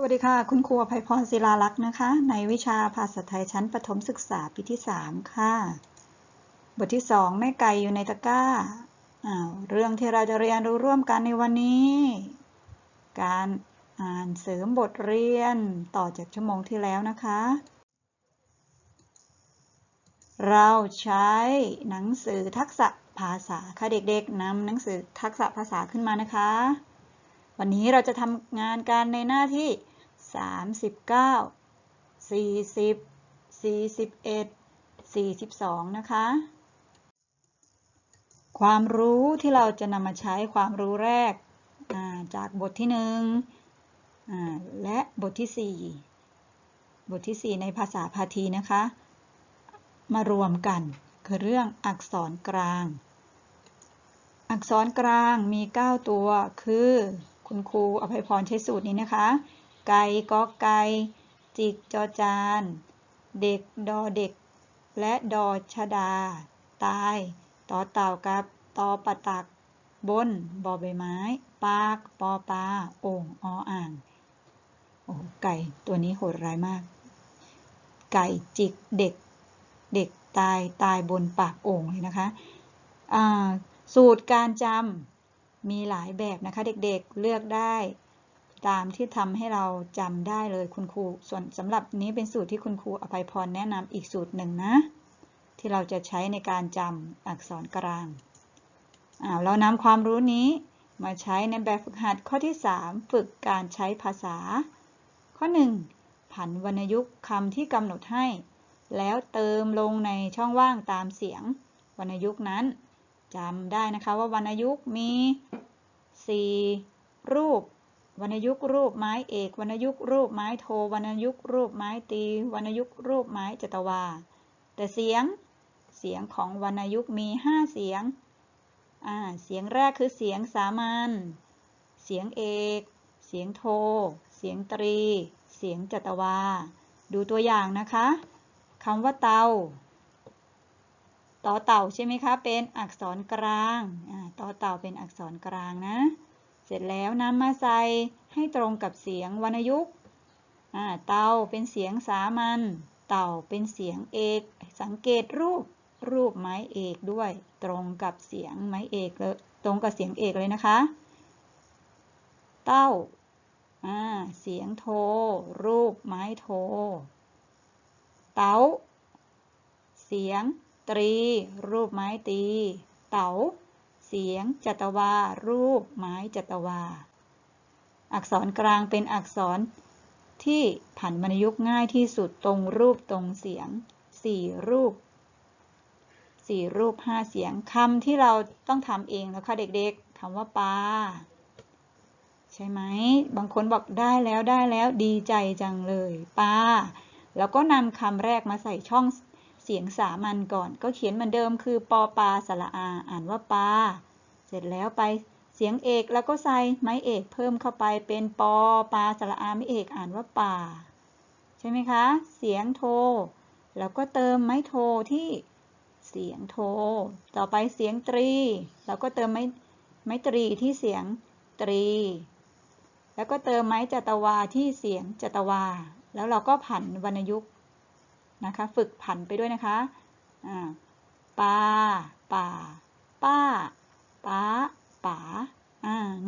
สวัสดีค่ะ คุณครูภัยพรศิลาลักษ์นะคะ ในวิชาภาษาไทยชั้นประถมศึกษาปีที่ 3 ค่ะ บทที่ 2 แม่ไก่อยู่ในตะกร้าเรื่องที่เราจะเรียนรู้ร่วมกันในวันนี้ การอ่านเสริมบทเรียนต่อจากชั่วโมงที่แล้วนะคะ เราใช้หนังสือทักษะภาษาค่ะเด็กๆนำหนังสือทักษะภาษาขึ้นมานะคะวันนี้เราจะทำงานการในหน้าที่ 39 40 41 42นะคะ ความรู้ที่เราจะนำมาใช้ความรู้แรกจากบทที่1และบทที่4บทที่4ในภาษาพาทีนะคะ มารวมกันคือเรื่องอักษรกลาง อักษรกลางมี 9 ตัวคือคุณครูอภัยพรใช้สูตรนี้นะคะ ไก่กอไก่จิกจอจาน เด็กดอเด็ก และดอชดา ตายต่อเต่ากับตอปะตัก บนบอใบไม้ ปากปอปลาโอ่งออ่าง โอ้ไก่ตัวนี้โหดร้ายมาก ไก่จิกเด็ก เด็กตายตายบนปากโอ่งเลยนะคะสูตรการจำมีหลายแบบนะคะเด็กๆเลือกได้ ตามที่ทำให้เราจำได้เลยคุณครู ส่วนสำหรับนี้เป็นสูตรที่คุณครูอภัยพรแนะนำอีกสูตรหนึ่งนะ ที่เราจะใช้ในการจำอักษรกลางเรานำความรู้นี้มาใช้ในแบบฝึกหัดข้อที่ 3 ฝึกการใช้ภาษา ข้อ 1 ผันวรรณยุกต์คำที่กำหนดให้ แล้วเติมลงในช่องว่างตามเสียง วรรณยุกต์นั้นจำได้นะคะว่าวรรณยุกต์มี 4 รูป วรรณยุกต์รูปไม้เอกวรรณยุกต์รูปไม้โทวรรณยุกต์รูปไม้ตีวรรณยุกต์รูปไม้จตวา แต่เสียงเสียงของวรรณยุกต์มี5เสียงอ่าเสียงแรกคือเสียงสามัญเสียงเอก เสียงโท เสียงตรี เสียงจตวา ดูตัวอย่างนะคะคำว่าเตาต่อเต่าใช่ไหมคะ เป็นอักษรกลางต่อเต่าเป็นอักษรกลางนะ เสร็จแล้วนำมาใส่ให้ตรงกับเสียงวรรณยุกต์เตาเป็นเสียงสามัญ เต่าเป็นเสียงเอก สังเกตรูป รูปไม้เอกด้วย ตรงกับเสียงไม้เอกเลย ตรงกับเสียงเอกเลยนะคะ เต้า เสียงโท รูปไม้โท เต๋าเสียงตรี รูปไม้ตี เต๋า เสียง จัตวา รูป ไม้จัตวา อักษรกลางเป็นอักษรที่ผันวรรณยุกง่ายที่สุดตรงรูปตรงเสียงสี่รูปสี่รูปห้าเสียงคำที่เราต้องทำเองแล้วค่ะเด็กๆคำว่าปลาใช่ไหมบางคนบอกได้แล้วได้แล้วดีใจจังเลยปลาแล้วก็นำคำแรกมาใส่ช่อง สียงสามัญก่อน ก็เขียนเหมือนเดิมคือปอปาสระอา อ่านว่าปา เสร็จแล้วไปเสียงเอกแล้วก็ใส่ไม้เอกเพิ่มเข้าไปเป็นปอปาสระอาไม่เอกอ่านว่าป่า ใช่ไหมคะ เสียงโท แล้วก็เติมไม้โทที่เสียงโท ต่อไปเสียงตรี แล้วก็เติมไม้ไม้ตรีที่เสียงตรี แล้วก็เติมไม้จัตวาที่เสียงจัตวา แล้วเราก็ผันวรรณยุกต์ นะคะ ฝึกผันไปด้วยนะคะปาป่าป้าป้าป๋า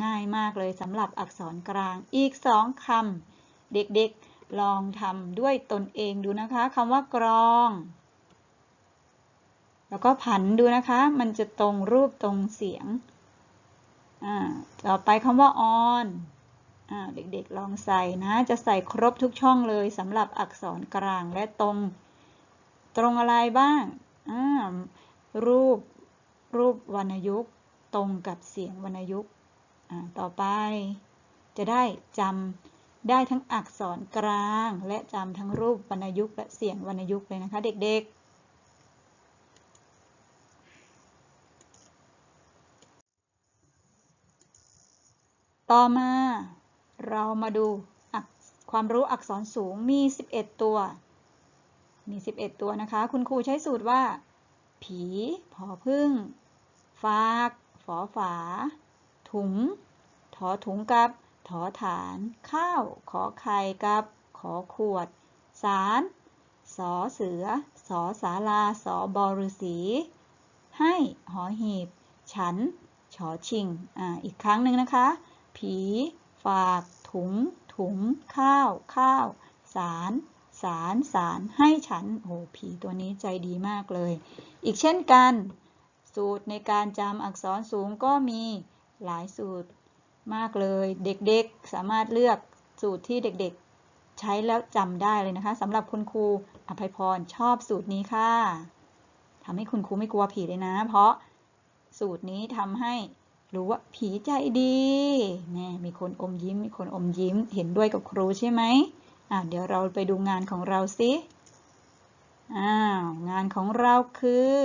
ง่ายมากเลยสำหรับอักษรกลาง อีกสองคำเด็กๆลองทำด้วยตนเองดูนะคะคำว่ากรอง แล้วก็ผันดูนะคะ มันจะตรงรูปตรงเสียง ต่อไปคำว่าออน เด็กๆลองใส่นะ จะใส่ครบทุกช่องเลยสำหรับอักษรกลางและตรง ตรงอะไรบ้าง รูป รูปวรรณยุกต์ตรงกับเสียงวรรณยุกต์ต่อไป จะได้จำได้ทั้งอักษรกลาง และจำทั้งรูปวรรณยุกต์และเสียงวรรณยุกต์เลยนะคะ เด็กๆต่อมา เรามาดูความรู้อักษรสูงมี 11 ตัว มี 11 ตัวนะคะ คุณครูใช้สูตรว่า ผี ผอพึ่ง ฟาก ฝอฝา ถุง ถอถุงกับ ถอฐาน ข้าว ขอไข่กับ ขอขวด สาร สอเสือ สอสาลา สอบอฤษี ให้ หอหีบ ฉัน ชอชิง อ่า อีกครั้งหนึ่งนะคะ ผี ฝาก ถุง ถุง ข้าว ข้าว สาร สาร สาร ให้ฉัน โอ้ผีตัวนี้ใจดีมากเลย อีกเช่นกัน สูตรในการจำอักษรสูงก็มีหลายสูตรมากเลย เด็กๆ สามารถเลือกสูตรที่เด็กๆ ใช้แล้วจำได้เลยนะคะสำหรับคุณครูอภัยพรชอบสูตรนี้ค่ะทำให้คุณครูไม่กลัวผีเลยนะ เพราะสูตรนี้ทำให้ รู้ว่าผีใจดีแน่มีคนอมยิ้ม มีคนอมยิ้ม เห็นด้วยกับครูใช่ไหมอะเดี๋ยวเราไปดูงานของเราสิอ้าวงานของเราคือ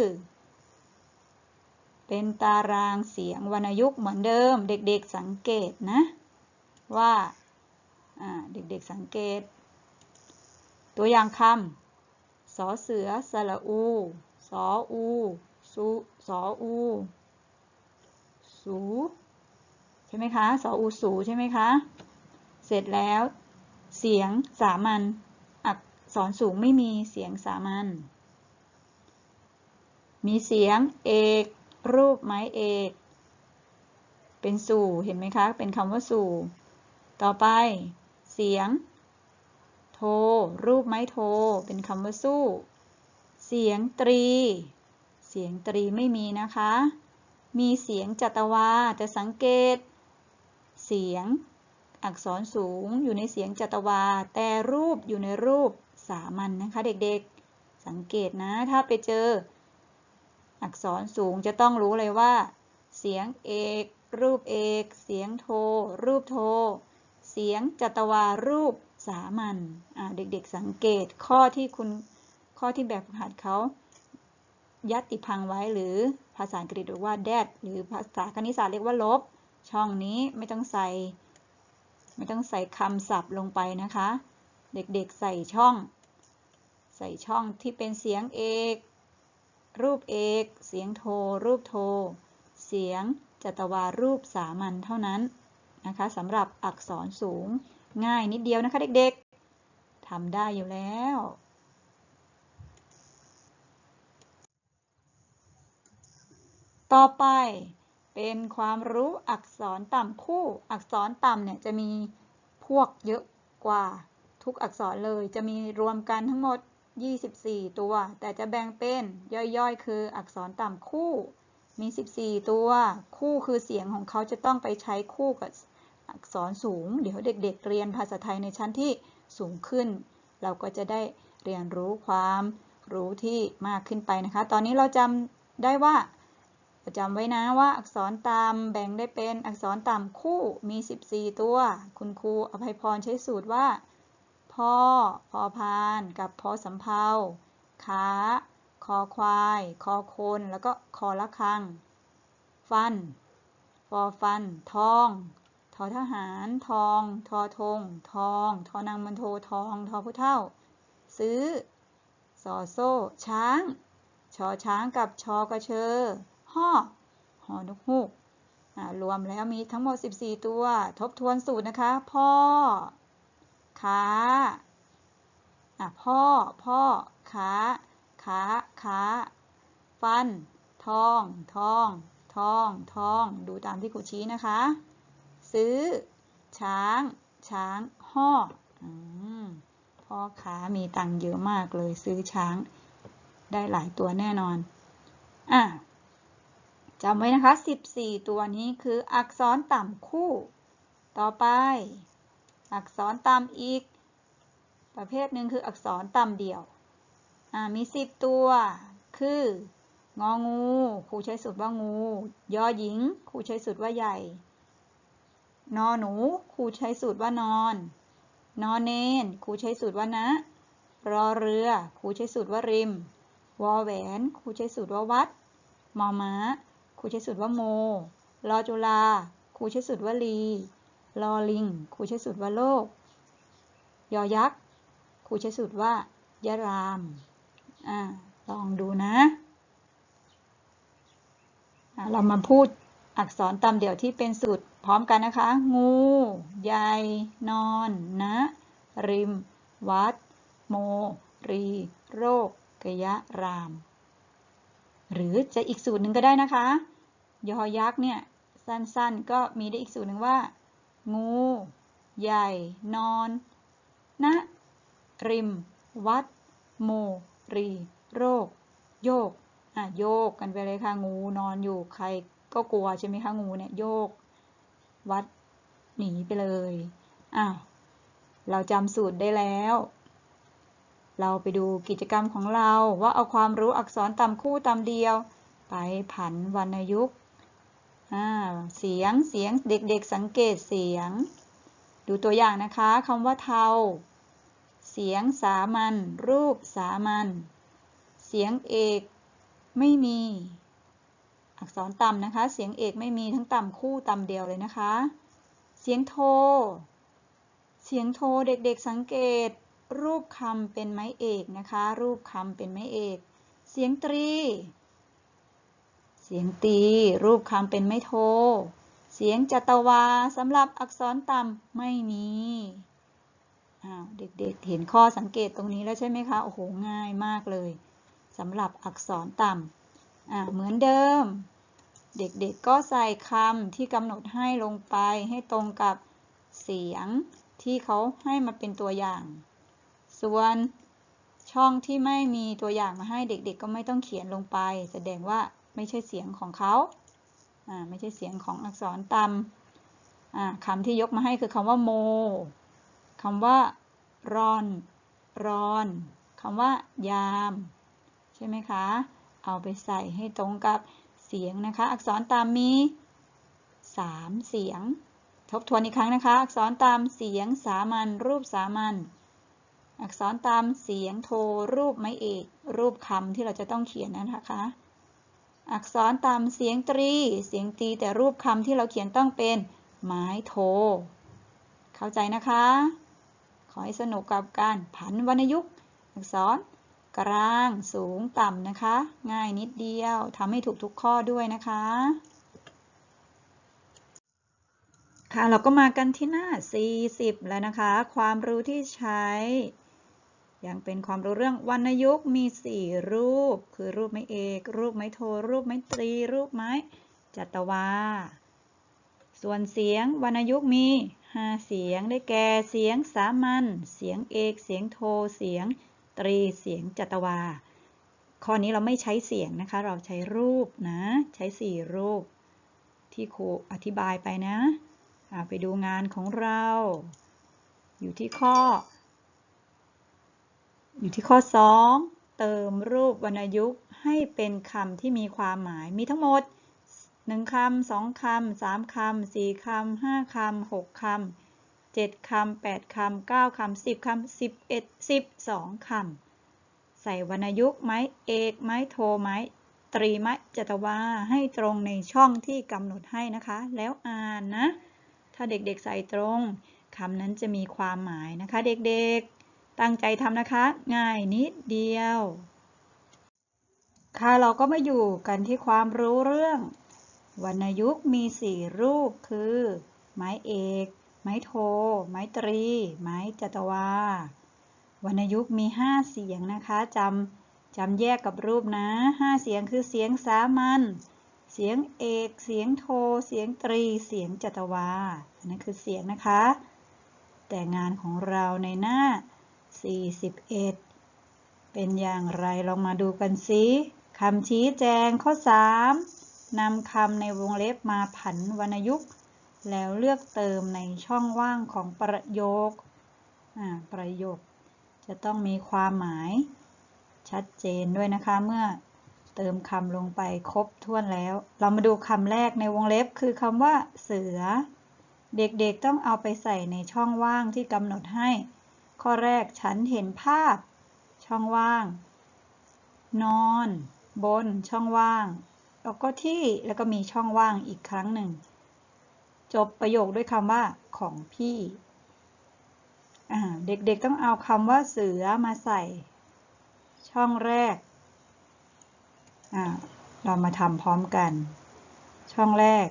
เป็นตารางเสียงวรรณยุกต์เหมือนเดิม เด็กๆสังเกตนะ ว่าอ่าเด็กๆสังเกต ตัวอย่างคำสอเสือสระอู สออู สุสออู สูใช่ไหมคะสออูสูใช่ไหมคะ เสร็จแล้ว เสียงสามัญอักษรสูงไม่มีเสียงสามัญมีเสียงเอก รูปไม้เอก เป็นสู่เห็นไหมคะ เป็นคำว่าสู่ ต่อไป เสียง โท รูปไม้โท เป็นคำว่าสู้ เสียงตรี เสียงตรีไม่มีนะคะ มีเสียงจัตวา จะสังเกต เสียงอักษรสูงอยู่ในเสียงจัตวา แต่รูปอยู่ในรูปสามัญนนะคะเด็กๆ สังเกตนะ ถ้าไปเจอ อักษรสูงจะต้องรู้เลยว่า เสียงเอก รูปเอก เสียงโท รูปโท เสียงจัตวารูปสามัญเด็กๆสังเกตข้อที่คุณข้อที่แบบหัดเขา ยัดติพังไว้หรือภาษาอังกฤษเรียกว่า that หรือภาษาคณิตศาสตร์เรียกว่าลบ ช่องนี้ไม่ต้องใส่ ไม่ต้องใส่คำศัพท์ลงไปนะคะ เด็กๆใส่ช่อง ใส่ช่องที่เป็นเสียงเอก รูปเอก เสียงโท รูปโท เสียงจัตวารูปสามัญเท่านั้นนะคะสำหรับอักษรสูงง่ายนิดเดียวนะคะเด็กๆทำได้อยู่แล้ว ต่อไปเป็นความรู้อักษรต่ำคู่ อักษรต่ำเนี่ยจะมีพวกเยอะกว่าทุกอักษรเลย จะมีรวมกันทั้งหมด 24 ตัว แต่จะแบ่งเป็นย่อยๆ คืออักษรต่ำคู่ มี 14 ตัว คู่คือเสียงของเขาจะต้องไปใช้คู่กับอักษรสูง เดี๋ยวเด็กๆเรียนภาษาไทยในชั้นที่สูงขึ้น เราก็จะได้เรียนรู้ความรู้ที่มากขึ้นไปนะคะ ตอนนี้เราจำได้ว่า จำไว้นะว่าอักษรต่ำแบ่งได้เป็นอักษรต่ำคู่มี 14 ตัว คุณครูอภัยพรใช้สูตรว่าพ่อพอพาน กับพอสำเพาขาคอควาย คอคน แล้วก็คอละคัง ฟัน ฟอฟัน ทอง ทอทหาร ทอง ทอธงทองทอนางมันโททอง ทอผู้เท่า ซื้อสอโซ่ ช้าง ชอช้างกับชอกระเชอ ห่อหอนกฮูกรวมแล้วมีทั้งหมด 14 ตัว ทบทวนสูตรนะคะ พ่อขาพ่อ พ่อขาขาขาฟัน ทอง ทอง ทอง ทอง ดูตามที่ครูชี้นะคะ ซื้อ ช้าง ช้าง ห่ออพ่อค้ามีตังค์เยอะมากเลย ซื้อช้าง ได้หลายตัวแน่นอน อะ จำไว้นะคะ 14 ตัวนี้คืออักษรต่ำคู่ ต่อไป อักษรต่ำอีก ประเภทหนึ่งคืออักษรต่ำเดี่ยว มี 10 ตัว คืององูครูใช้สูตรว่างู ยอหญิงครูใช้สูตรว่าใหญ่ นอหนูครูใช้สูตรว่านอน นอนเนนครูใช้สูตรว่านะ รอเรือครูใช้สูตรว่าริม วอแหวนครูใช้สูตรว่าวัด มอม้า รูใช้สูตรว่าโม รอจุลา ครูใช้สูตรว่าลี รอลิง ครูใช้สูตรว่าโลก ยอยักษ์ ครูใช้สูตรว่ายะราม อ่า ลองดูนะ เรามาพูดอักษรตามเดี่ยวที่เป็นสูตรพร้อมกันนะคะ งูใหญ่นอน นะ ริม วัด โม รี โรคกยะราม หรือจะอีกสูตรหนึ่งก็ได้นะคะ ยอยักษ์เนี่ยสั้นๆ ก็มีได้อีกสูตรหนึ่งว่า งู ใหญ่ นอนนะริม วัด โม รี โรค โยกอะโยกกันไปเลยค่ะ งูนอนอยู่ใครก็กลัวใช่ไหมคะงูเนี่ยโยก วัดหนีไปเลยอ้าวเราจำสูตรได้แล้ว เราไปดูกิจกรรมของเราว่าเอาความรู้อักษรตามคู่ตามเดียว ไปผันวรรณยุกต์ เสียง เสียง เด็กๆ สังเกตเสียง ดูตัวอย่างนะคะคำว่าเทา เสียงสามัญ รูปสามัญ เสียงเอกไม่มี อักษรต่ำนะคะ เสียงเอกไม่มีทั้งต่ำคู่ต่ำเดียวเลยนะคะ เสียงโท เสียงโทเด็กๆ สังเกต รูปคำเป็นไม้เอกนะคะ รูปคำเป็นไม้เอก เสียงตรี เสียงตี รูปคำเป็นไม้โท เสียงจัตวาสำหรับอักษรต่ำไม่มีอ้าวเด็กๆเห็นข้อสังเกตตรงนี้แล้วใช่ไหมคะ โอ้โห ง่ายมากเลยสำหรับอักษรต่ำอ่าเหมือนเดิม เด็กๆก็ใส่คำที่กำหนดให้ลงไปให้ตรงกับเสียงที่เขาให้มาเป็นตัวอย่าง ส่วนช่องที่ไม่มีตัวอย่างมาให้เด็กๆ ก็ไม่ต้องเขียนลงไป แสดงว่า ไม่ใช่เสียงของเขาไม่ใช่เสียงของอักษรต่ำอ่าคำที่ยกมาให้คือคำว่าโมคำว่ารอนรอนคำว่ายาม ใช่ไหมคะ เอาไปใส่ให้ตรงกับเสียงนะคะ อักษรตามมี 3 เสียง ทบทวนอีกครั้งนะคะ อักษรตามเสียงสามัญรูปสามัญ อักษรตามเสียงโทรูปไม้เอก รูปคำที่เราจะต้องเขียนนะคะ อักษรตามเสียงตรี เสียงตีแต่รูปคำที่เราเขียนต้องเป็นไม้โท เข้าใจนะคะ ขอให้สนุกกับการผันวรรณยุกต์ อักษร กลาง สูง ต่ำนะคะ ง่ายนิดเดียวทำให้ถูกทุกข้อด้วยนะคะ ค่ะเราก็มากันที่หน้า 40 แล้วนะคะ ความรู้ที่ใช้ ยังเป็นความรู้เรื่องวรรณยุกต์มี 4 รูป คือรูปไม้เอก รูปไม้โท รูปไม้ตรี รูปไม้จัตวา ส่วนเสียงวรรณยุกต์มี 5 เสียงได้แก่เสียงสามัญเสียงเอก เสียงโท เสียงตรี เสียงจัตวา ข้อนี้เราไม่ใช้เสียงนะคะ เราใช้รูปนะ ใช้สี่รูป ที่ครูอธิบายไปนะ ไปดูงานของเรา อยู่ที่ข้อ อยู่ที่ข้อ 2 เติมรูปวรรณยุกต์ให้เป็นคำที่มีความหมายมีทั้งหมด 1คำ2คำ3คำ4คำ5คำ6คำ7คำ8คำ9คำ10คำ11 12คำใส่วรรณยุกต์ไม้เอกไม้โทไม้ตรีไม้จัตวาให้ตรงในช่องที่กำหนดให้นะคะ แล้วอ่านนะ ถ้าเด็กๆใส่ตรงคำนั้นจะมีความหมายนะคะ เด็กๆ ตั้งใจทำนะคะ ง่ายนิดเดียว ค่ะเราก็มาอยู่กันที่ความรู้เรื่อง วรรณยุกต์มี4รูปคือ ไม้เอก ไม้โท ไม้ตรี ไม้จัตวาวรรณยุกต์มี5เสียงนะคะจำจำแยกกับรูปนะ5เสียงคือเสียงสามัญเสียงเอก เสียงโท เสียงตรี เสียงจัตวา อันนั้นคือเสียงนะคะ แต่งานของเราในหน้า 41 เป็นอย่างไรลองมาดูกันสิคำชี้แจงข้อ 3นำคำในวงเล็บมาผันวรรณยุกต์ แล้วเลือกเติมในช่องว่างของประโยค ประโยค จะต้องมีความหมายชัดเจนด้วยนะคะเมื่อเติมคำลงไปครบถ้วนแล้ว เรามาดูคำแรกในวงเล็บคือคำว่าเสือ เด็กๆต้องเอาไปใส่ในช่องว่างที่กำหนดให้ ข้อแรกฉันเห็นภาพ ช่องว่าง นอน บนช่องว่าง แล้วก็ที่แล้วก็มีช่องว่างอีกครั้งหนึ่ง จบประโยคด้วยคำว่าของพี่เด็กๆต้องเอาคำว่าเสือมาใส่ ช่องแรก เรามาทำพร้อมกัน ช่องแรก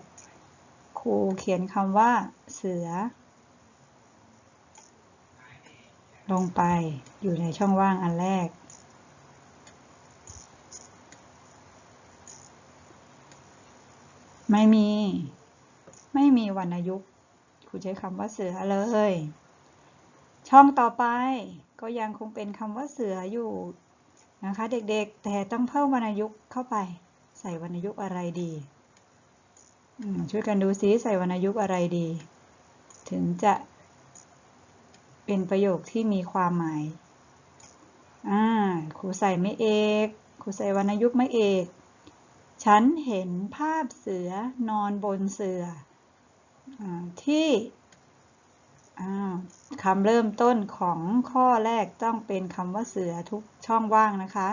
ครูเขียนคำว่า เสือ ลงไปอยู่ในช่องว่างอันแรก ไม่มี ไม่มีวรรณยุกต์ครูใช้คำว่าเสือเลย ช่องต่อไปก็ยังคงเป็นคำว่าเสืออยู่นะคะเด็กๆ แต่ต้องเพิ่มวรรณยุกต์เข้าไป ใส่วรรณยุกต์อะไรดี ช่วยกันดูซิใส่วรรณยุกต์อะไรดี ถึงจะ เป็นประโยคที่มีความหมาย อ่าครูใส่ไม่เอกครูใส่วรรณยุกต์ไม่เอก ฉันเห็นภาพเสือนอนบนเสืออที่คำเริ่มต้นของข้อแรกต้องเป็นคำว่าเสือทุกช่องว่างนะคะ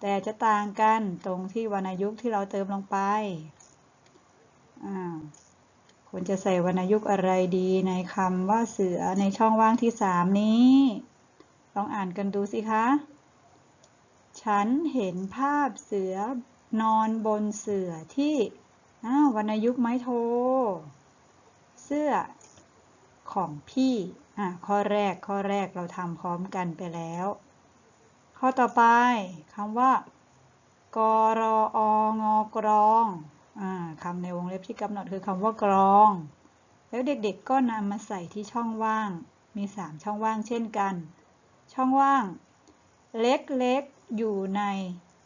แต่จะต่างกันตรงที่วรรณยุกต์ที่เราเติมลงไป ควรจะใส่วรรณยุกต์อะไรดีในคำว่าเสือในช่องว่างที่สามนี้ ลองอ่านกันดูสิคะ ฉันเห็นภาพเสือนอนบนเสือที่วรรณยุกต์ไม้โท เสื้อของพี่อะข้อแรกข้อแรกเราทำพร้อมกันไปแล้ว ข้อต่อไปคำว่า กรอองกรอง คำในวงเล็บที่กำหนดคือคำว่ากรอง แล้วเด็กๆก็นำมาใส่ที่ช่องว่าง มี 3 ช่องว่างเช่นกัน ช่องว่าง เล็กๆอยู่ใน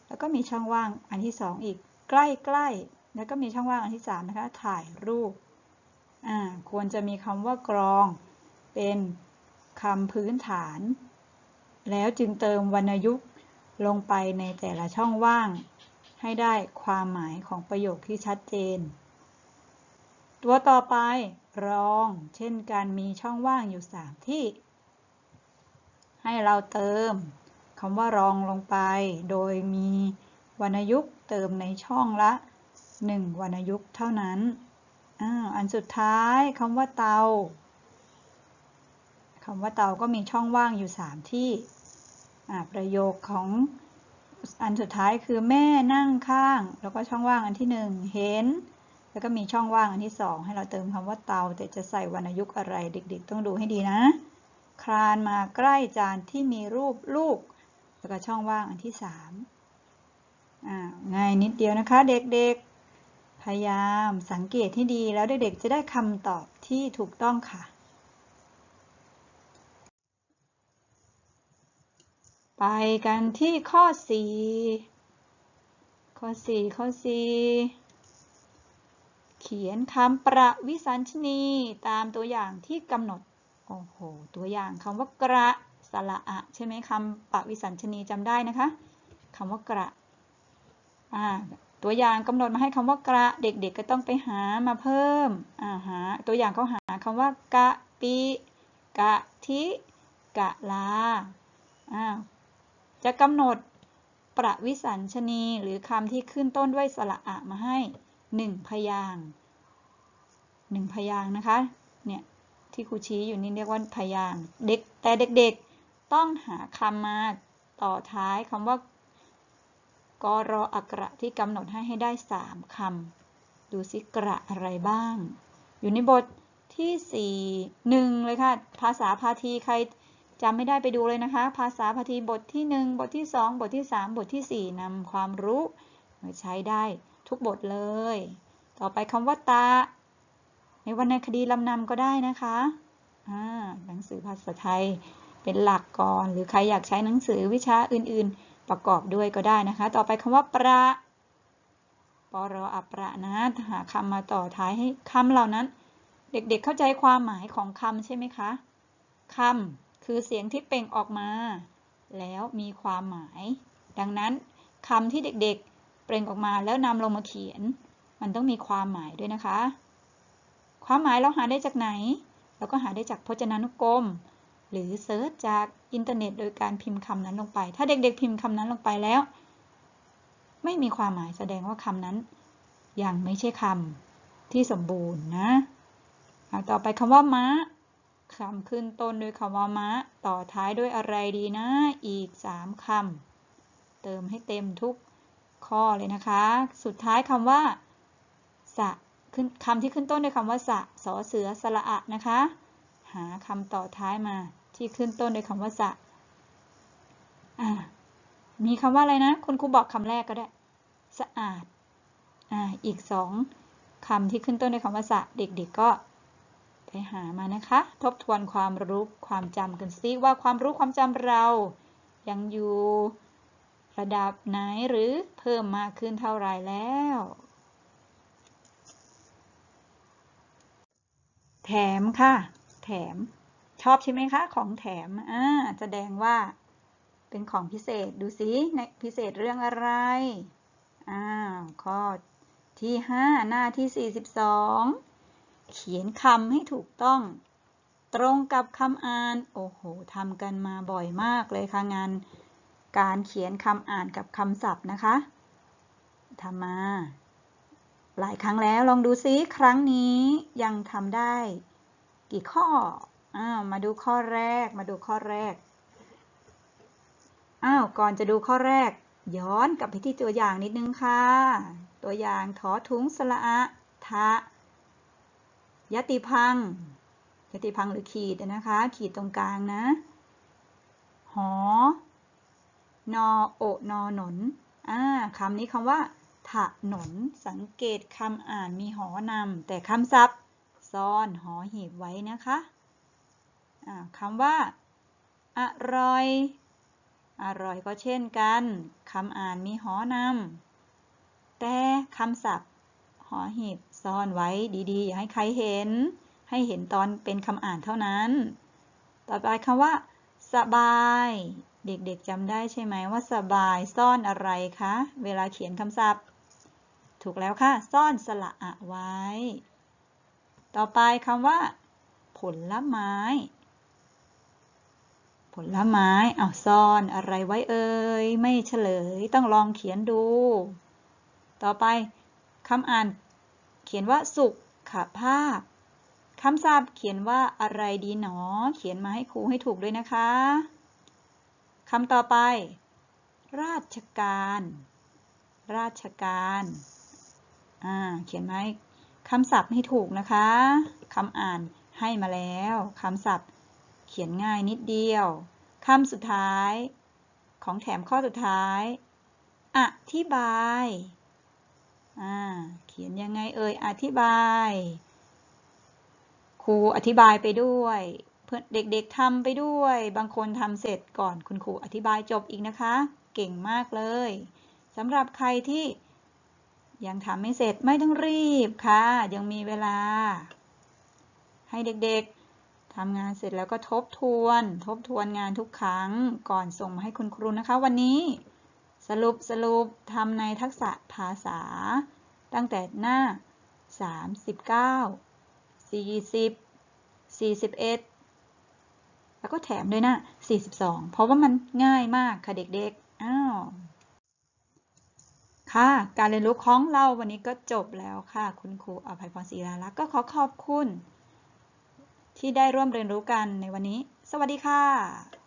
แล้วก็มีช่องว่างอันที่ 2 อีกใกล้ๆ แล้วก็มีช่องว่างอันที่ 3 นะคะ ถ่ายรูป ควรจะมีคำว่ากรอง เป็นคำพื้นฐาน แล้วจึงเติมวรรณยุกต์ลงไปในแต่ละช่องว่าง ให้ได้ความหมายของประโยคที่ชัดเจน ตัวต่อไปรอง เช่นการมีช่องว่างอยู่ 3 ที่ ให้เราเติมคำว่ารองลงไป โดยมีวรรณยุกต์เติมในช่องละ 1 วรรณยุกต์เท่านั้นออันสุดท้ายคำว่าเตาคำว่าเตาก็มีช่องว่างอยู่ 3 ที่ประโยคของ อันสุดท้ายคือแม่นั่งข้าง แล้วก็ช่องว่างอันที่หนึ่งเห็น แล้วก็มีช่องว่างอันที่สองให้เราเติมคำว่าเตา แต่จะใส่วรรณยุกต์อะไรเด็ก ๆ ต้องดูให้ดีนะ คลานมาใกล้จานที่มีรูปลูก แล้วก็ช่องว่างอันที่สามง่ายนิดเดียวนะคะ เด็กๆ พยายามสังเกตให้ดีแล้วเด็กๆจะได้คำตอบที่ถูกต้องค่ะ ไปกันที่ข้อ 4 ข้อ 4 ข้อ 4 เขียนคำประวิสัญชนีตามตัวอย่างที่กำหนด โอ้โห ตัวอย่างคำว่ากระสระอะใช่ไหมคำประวิสัญชนีจำได้นะคะคำว่ากระอ่าตัวอย่างกำหนดมาให้คำว่ากระเด็กๆก็ต้องไปหามาเพิ่มอ่าหาตัวอย่างเขาหาคำว่ากะปิกะทิกะลาอ่า จะกำหนดประวิสัญชนีหรือคำที่ขึ้นต้นด้วยสระอะมาให้หนึ่งพยางหนึ่งพยางนะคะ เนี่ยที่ครูชี้อยู่นี่เรียกว่าพยางเด็กแต่เด็กๆต้องหาคำมาต่อท้ายคำว่ากรออักระที่กำหนดให้ให้ได้สามคำดูซิกระอะไรบ้าง อยู่ในบทที่สี่หนึ่งเลยค่ะ ภาษาพาทีใคร จำไม่ได้ไปดูเลยนะคะ ภาษาพาทีบทที่ 1 บทที่ 2 บทที่ 3 บทที่ 4นำความรู้มาใช้ได้ทุกบทเลย ต่อไปคำว่าตา ในวรรณคดีลำนำก็ได้นะคะหนังสือภาษาไทยเป็นหลักก่อน หรือใครอยากใช้หนังสือวิชาอื่นๆ ประกอบด้วยก็ได้นะคะ ต่อไปคำว่าประปรอัประนะหาคำมาต่อท้ายให้คำเหล่านั้น เด็กๆเข้าใจความหมายของคำใช่ไหมคะคำ คือเสียงที่เปล่งออกมา แล้วมีความหมาย ดังนั้นคำที่เด็กๆ เปล่งออกมาแล้วนำลงมาเขียน มันต้องมีความหมายด้วยนะคะ ความหมายเราหาได้จากไหน เราก็หาได้จากพจนานุกรม หรือเซิร์ชจากอินเทอร์เน็ต โดยการพิมพ์คำนั้นลงไป ถ้าเด็กๆ พิมพ์คำนั้นลงไปแล้ว ไม่มีความหมายแสดงว่าคำนั้น ยังไม่ใช่คำที่สมบูรณ์นะ ต่อไปคำว่าม้า คำขึ้นต้นด้วยคำว่ามะ ต่อท้ายด้วยอะไรดีนะ อีก 3คำ เติมให้เต็มทุกข้อเลยนะคะ สุดท้ายคำว่าสะขึ้นคำที่ขึ้นต้นด้วยคำว่าสะสอเสือสระอะนะคะ หาคำต่อท้ายมาที่ขึ้นต้นด้วยคำว่าสะอ่ามีคำว่าอะไรนะ คุณครูบอกคำแรกก็ได้ สะอาดอ่าอีกสองคำที่ขึ้นต้นด้วยคำว่าสะเด็กๆก็ ไปหามานะคะ ทบทวนความรู้ความจำกันซิว่าความรู้ความจำเรา ยังอยู่ระดับไหนหรือเพิ่มมากขึ้นเท่าไหรแล้ว แถมค่ะ แถม ชอบใช่ไหมคะ ของแถมอ่าแสดงว่า เป็นของพิเศษดูสิในพิเศษเรื่องอะไรอ้าวข้อที่ 5 หน้าที่ 42 เขียนคำให้ถูกต้อง ตรงกับคำอ่าน โอ้โหทำกันมาบ่อยมากเลยค่ะงาน การเขียนคำอ่านกับคำศัพท์นะคะทำมา หลายครั้งแล้วลองดูซิครั้งนี้ยังทำได้ กี่ข้ออ้าวมาดูข้อแรกมาดูข้อแรกอ้าวก่อนจะดูข้อแรก ย้อนกลับไปที่ตัวอย่างนิดนึงค่ะ ตัวอย่างถอถุงสละอะทะ ยติพังยติพังหรือขีดนะคะ ขีดตรงกลางนะ หอ นอโอนอหนนอ่าคำนี้คำว่าถนน สังเกตคำอ่านมีหอนำแต่คำศัพท์ซ่อนหอหีบไว้นะคะอ่าคำว่า อร่อย อร่อยก็เช่นกันคำอ่านมีหอนำแต่คำศัพท์หอหีบ ซ่อนไว้ดีๆ อย่าให้ใครเห็น ให้เห็นตอนเป็นคำอ่านเท่านั้น ต่อไปคำว่า สบาย เด็กๆจำได้ใช่ไหมว่าสบายซ่อนอะไรคะ เวลาเขียนคำศัพท์ ถูกแล้วค่ะ ซ่อนสระอะไว้ ต่อไปคำว่า ผลไม้ ผลไม้เอาซ่อนอะไรไว้เอ่ย ไม่เฉลย ต้องลองเขียนดู ต่อไปคำอ่าน ขียนว่าสุขภาพคำศัพท์เขียนว่าอะไรดีหนอ เขียนมาให้ครูให้ถูกด้วยนะคะคำต่อไป ราชการ ราชการอ่าเขียนมาให้คำศัพท์ให้ถูกนะคะคำอ่านให้มาแล้วคำศัพท์เขียนง่ายนิดเดียวคำสุดท้าย ของแถมข้อสุดท้าย อธิบาย อ่าเขียนยังไงเอ่ย อธิบาย ครูอธิบายไปด้วย เพื่อนเด็กๆทำไปด้วย บางคนทำเสร็จก่อนคุณครูอธิบายจบอีกนะคะ เก่งมากเลยสำหรับใครที่ยังทำไม่เสร็จไม่ต้องรีบค่ะ ยังมีเวลา ให้เด็กๆทำงานเสร็จแล้วก็ทบทวน ทบทวนงานทุกครั้งก่อนส่งมาให้คุณครูนะคะ วันนี้ สรุปสรุปทำในทักษะภาษา ตั้งแต่หน้า 39 40 41 แล้วก็แถมด้วยนะ42 เพราะว่ามันง่ายมากค่ะเด็กๆ อ้าวค่ะ การเรียนรู้ของเราวันนี้ก็จบแล้วค่ะ คุณครูอภัยพรศรีราลักษ์ก็ขอขอบคุณ ที่ได้ร่วมเรียนรู้กันในวันนี้ สวัสดีค่ะ